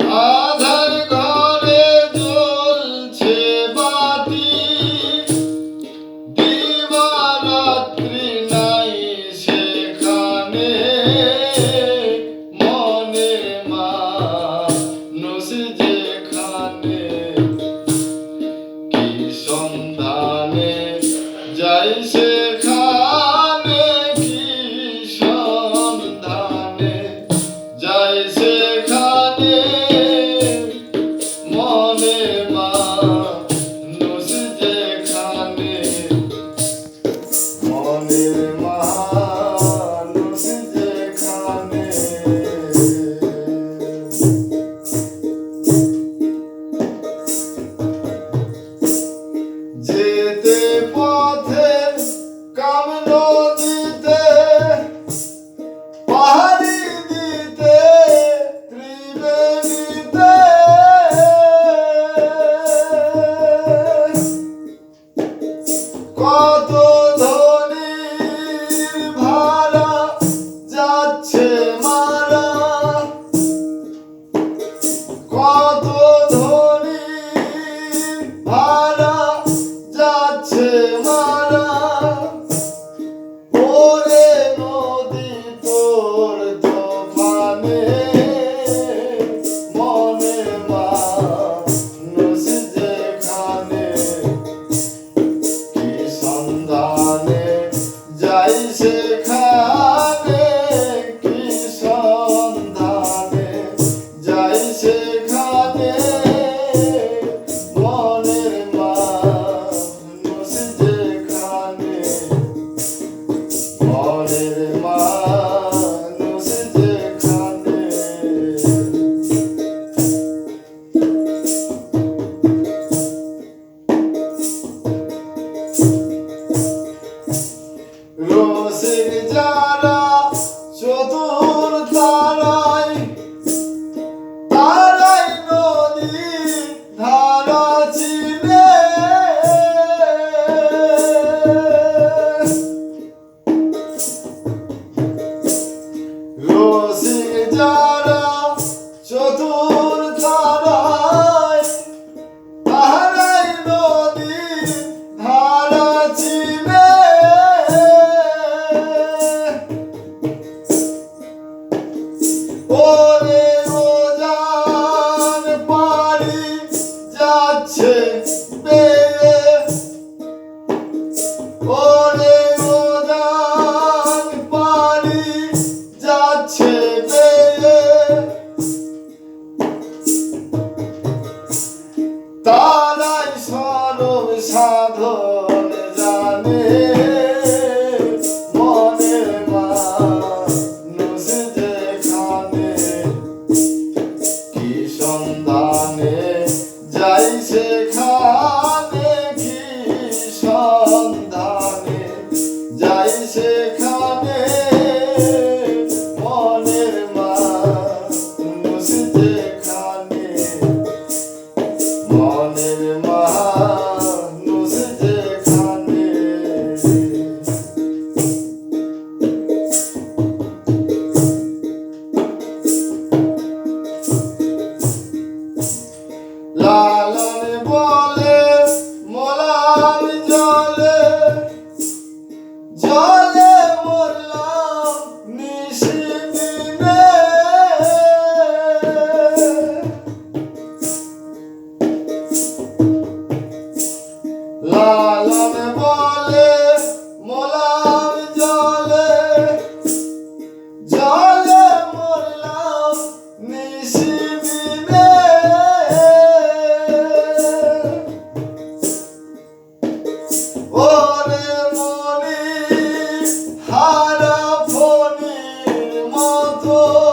好 sola. রসিক যারা চতুর তারাই তারাই নদী ধারা ওরে রোজান পারি যাচ্ছে বেড়ে। ওরে Reise kam. favor.